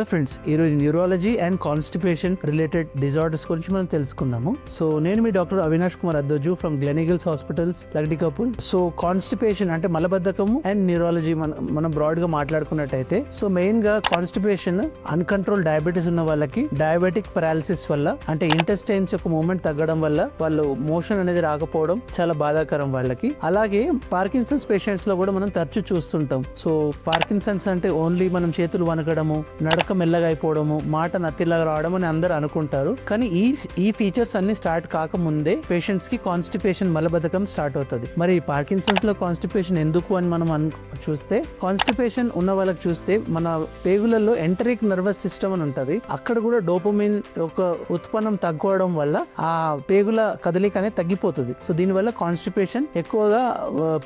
Hello friends ఈరోజు neurology and constipation related disorders గురించి మనం తెలుసుకుందాము. సో నేను మీ doctor Avinash Kumar Addoju from Gleneagles hospitals Lakdikapul so constipation అంటే మలబద్ధకము అండ్ న్యూరాలజీ మనం మనం బ్రాడ్గా మాట్లాడుకున్నట్టయితే సో మెయిన్గా కాన్స్టిపేషన్ అన్కంట్రోల్ డయాబెటీస్ ఉన్న వాళ్ళకి డయాబెటిక్ పారాలిసిస్ వల్ల అంటే ఇంటెస్టైన్స్ యొక్క మూమెంట్ తగ్గడం వల్ల వాళ్ళు మోషన్ అనేది రాకపోవడం చాలా బాధాకరం వాళ్ళకి. అలాగే పార్కిన్సన్స్ పేషెంట్స్లో కూడా మనం తరచూ చూస్తుంటాం. సో పార్కిన్సన్స్ అంటే ఓన్లీ మనం చేతులు వనకడము నడక మెల్లగా అయిపోవడము మాట నత్తిలాగా రావడం అని అందరూ అనుకుంటారు. కానీ ఈ ఈ ఫీచర్స్ అన్ని స్టార్ట్ కాకముందే పేషెంట్స్కి కాన్స్టిపేషన్ మలబద్ధకం స్టార్ట్ అవుతుంది. మరి పార్కిన్సన్స్లో కాన్స్టిపేషన్ ఎందుకు అని మనం అను చూస్తే కాన్స్టిపేషన్ ఉన్న వాళ్ళకి చూస్తే మన పేగులలో ఎంటరిక్ నర్వస్ సిస్టమ్ అని ఉంటుంది. అక్కడ కూడా డోపమిన్ ఒక ఉత్పన్నం తగ్గడం వల్ల ఆ పేగుల కదలిక అనేది తగ్గిపోతుంది. సో దీనివల్ల కాన్స్టిపేషన్ ఎక్కువగా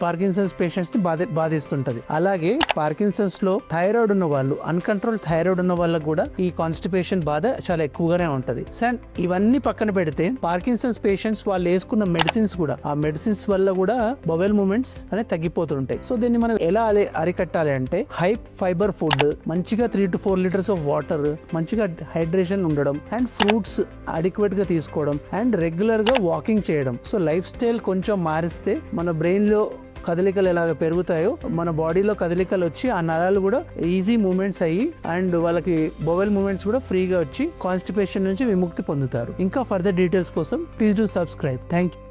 పార్కిన్సన్స్ పేషెంట్స్ని బాధి బాధిస్తుంటది. అలాగే పార్కిన్సన్స్లో థైరాయిడ్ ఉన్న వాళ్ళు అన్కంట్రోల్ థైరాయిడ్ ఉన్న వాళ్ళకు కూడా ఈ కాన్స్టిపేషన్ బాధ చాలా ఎక్కువగానే ఉంటది. సార్ ఇవన్నీ పక్కన పెడితే పార్కిన్సన్స్ పేషెంట్స్ వాళ్ళు వేసుకున్న మెడిసిన్స్ కూడా ఆ మెడిసిన్స్ వల్ల కూడా బొవెల్ మూమెంట్స్ అనేది తగ్గిపోతుంటాయి. సో దీన్ని మనం ఎలా అరికట్టాలి అంటే హై ఫైబర్ ఫుడ్ మంచిగా three to four litres of water మంచిగా హైడ్రేషన్ ఉండడం అండ్ ఫ్రూట్స్ అడిక్వేట్గా తీసుకోవడం అండ్ రెగ్యులర్గా వాకింగ్ చేయడం. సో లైఫ్ స్టైల్ కొంచెం మారిస్తే మన బ్రెయిన్లో కదలికలు ఎలాగ పెరుగుతాయో మన బాడీలో కదలికలు వచ్చి ఆ నరాలు కూడా ఈజీ మూమెంట్స్ అయ్యి అండ్ వాళ్ళకి బొవెల్ మూమెంట్స్ కూడా ఫ్రీగా వచ్చి కాన్స్టిపేషన్ నుంచి విముక్తి పొందుతారు. ఇంకా ఫర్దర్ డీటెయిల్స్ కోసం please do subscribe thank you